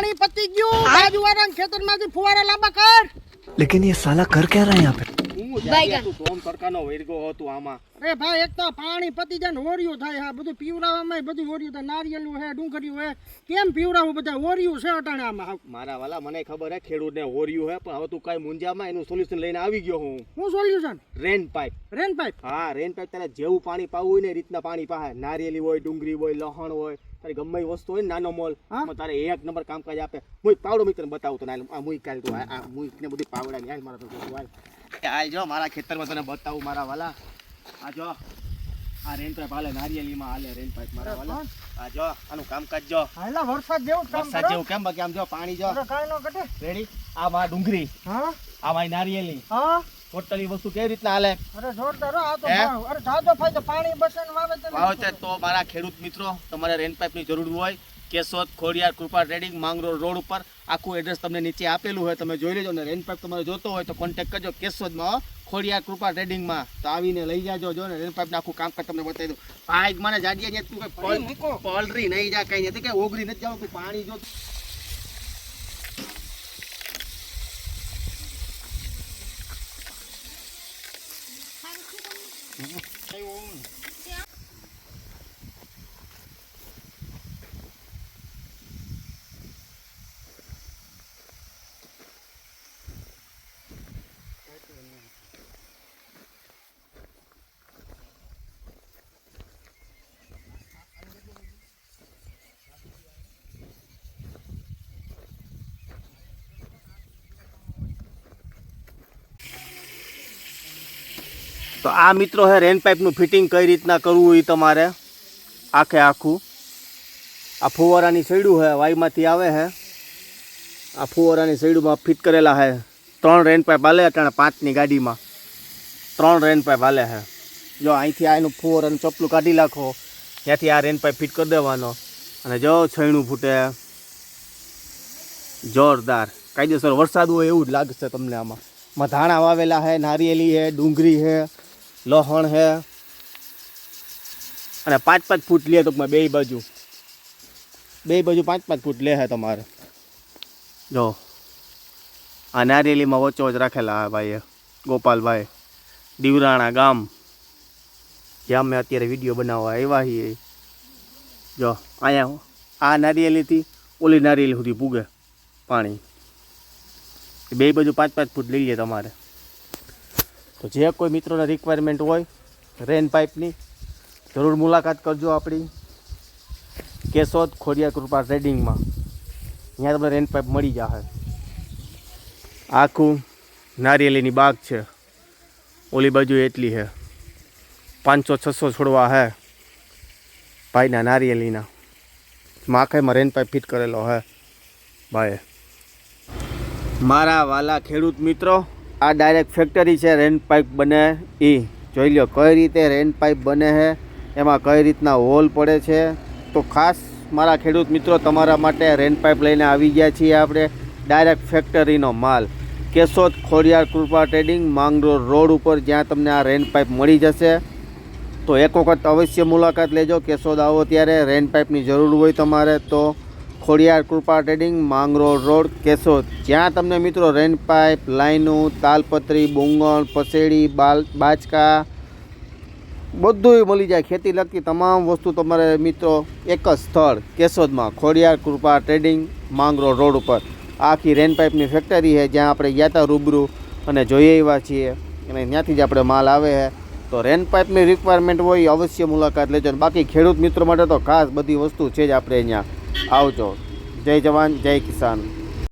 પાણી પતી ગયું બાજુવાળાના ખેતરમાંથી ફુવારા લાંબા કર लेकिन ये साला कर क्या रहा है यहाँ पे હું જાગ્યા તું વૈરગો હતો આમાં. અરે ભાઈ એક તો પાણી પતી જાય ને ઓરિયું થાય હા બધું પીવડાવવામાં બધું ઓરિયું થાય. નારિયેલું હે ડુંગળીયું હે કેમ પીવડાવું બધા? ઓરિયું છે અટાણે આમાં. મારા વાલા મને ખબર હે ખેડૂતને હોર્યું હે પણ હવે તું કઈ મુંજામાં એનું સોલ્યુશન લઈને આવી ગયો હું. Solution rain pipe rain pipe હા રેન પાઇપ તને જેવું પાણી પાવું હોય ને રીતના પાણી પાહે. નારિયેલી હોય ડુંગળી હોય લહણ હોય તારી ગમે વસ્તુ હોય નાનો મોલ હા. તારે એક નંબર કામકાજ આપે. હું પાવડો મિત્ર બતાવું તો કાલ આ- ને બધી પાવડા ની મારા હાલ જો મારા ખેતરમાં તને બતાવું મારા વાલા. આ જો આ રેન પાઇપ હાલે નારિયેલીમાં હાલે રેન પાઇપ મારા વાલા. આ જો આનું કામકાજ જો. હાલા વરસાદ જેવું કામ વરસાદ જેવું કેમ બાકી? આમ જો પાણી જો. કાંઈ ન ઘટે. રેડી આ માં ડુંગરી હા? આ મારી નારિયેલી હા? ટોટલી વસ્તુ કેવી રીતના હાલે? અરે જોરદાર આ તો અરે જાજો ફાયદો પાણી બસન ને વાવેતર વાવેતર તો મારા ખેડૂત મિત્રો તમારે રેન પાઇપની જરૂર હોય. કેશોદ ખોડિયાર કૃપા ટ્રેડિંગ માંગરોળ રોડ ઉપર આખું એડ્રેસ તમને નીચે આપેલું હોય તમે જોઈ લેજો ને રેન પાઇપ તમારે જોતો હોય તો કોન્ટેક્ટ કરજો કેશોદમાં ખોડિયા કૃપા ટ્રેડિંગમાં તો આવીને લઈ જાજો જો ને રેન પાઇપનું આખું કામકાજ તમને બતાવી દઉં. ભાઈ મને જાડી ને તું કઈ. પલરી નહીં જા કઈ નથી કઈ ઓગરી નથી જાવ તું પાણી જો. તો આ મિત્રો હે રેન પાઇપનું ફિટિંગ કઈ રીતના કરવું એ તમારે? આખે આખું. આ ફુવારાની સૈડું હે વાયમાંથી આવે હે. આ ફુવારાની સૈડુમાં ફિટ કરેલા હે. ત્રણ રેન પાઇપ હાલે અટાણે પાંચની ગાડીમાં. ત્રણ રેન પાઇપ હાલે હે. જો અહીંથી આ એનું ફુવારાનું ચપલું કાઢી નાખો. ત્યાંથી આ રેન પાઇપ ફિટ કરી દેવાનો. અને જો છૈણું ફૂટે. જોરદાર. કાયદેસર વરસાદ હોય એવું જ લાગશે તમને આમાં. ધાણા વાવેલા હે, નારિયેલી છે ડુંગળી હે લહણ હે. અને પાંચ પાંચ ફૂટ લે તો બે બાજુ. બે બાજુ પાંચ પાંચ ફૂટ લે હે તમારે. જો, આ નારિયેલીમાં વચ્ચો જ રાખેલા ભાઈએ, ગોપાલભાઈ, દીવરાણા ગામ. જ્યાં અમે અત્યારે વીડિયો બનાવવા આવ્યા છીએ. જો, અહીંયા આ નારિયેલીથી ઓલી નારિયેલી સુધી પૂગે પાણી. બે બાજુ પાંચ પાંચ ફૂટ લઈ લે તમારે. તો જે કોઈ મિત્રોને રિક્વાયરમેન્ટ હોય રેન પાઇપની જરૂર મુલાકાત કરજો આપણી. કેશોદ ખોડિયા કૃપા ટ્રેડિંગમાં ત્યાં તમને રેન પાઇપ મળી જશે આખું નારિયેલીની બાગ છે. ઓલી બાજુ એટલી છે પાંચસો, છસો છોડવા હે. ભાઈના નારિયેલીના માખાઈમાં રેન પાઇપ ફિટ કરેલો હે. ભાઈ. મારા વાલા ખેડૂત મિત્રો આ ડાયરેક્ટ ફેક્ટરી છે રેન પાઇપ બને એ જોઈ લો કઈ રીતે રેન પાઇપ બને છે, એમાં કઈ રીતના હોલ પડે છે. તો ખાસ મારા ખેડૂત મિત્રો, તમારા માટે રેન પાઇપ લઈને આવી ગયા છીએ આપણે. ડાયરેક્ટ ફેક્ટરીનો માલ. કેશોદ ખોડિયાર કૃપા ટ્રેડિંગ માંગરોળ રોડ ઉપર જ્યાં તમને આ રેન પાઇપ મળી જશે. તો એક વખત અવશ્ય મુલાકાત લેજો. કેશોદ આવો ત્યારે રેન પાઇપની જરૂર હોય તમારે તો ખોડિયાર કૃપા ટ્રેડિંગ, માંગરોળ રોડ, કેશોદ. જ્યાં તમને મિત્રો રેન પાઇપ, લાઈનું, તાલપત્રી બુંગણ પસેડી, બાલ બાચકા બધુંય મળી જાય. ખેતી લગતી તમામ વસ્તુ તમારે મિત્રો એક જ સ્થળ, કેશોદમાં. ખોડિયાર કૃપા ટ્રેડિંગ, માંગરોળ રોડ ઉપર. આખી રેન પાઇપની ફેક્ટરી છે, જ્યાં આપણે ગયા હતા રૂબરૂ અને જોઈએ એવા છીએ. અને ત્યાંથી જ આપણે માલ આવે છે. તો રેન પાઇપની રિક્વાયરમેન્ટ હોય અવશ્ય મુલાકાત લેજો. બાકી ખેડૂત મિત્રો માટે તો ખાસ બધી વસ્તુ છે જ આપણે અહીંયા. આવજો. જય જવાન જય કિસાન.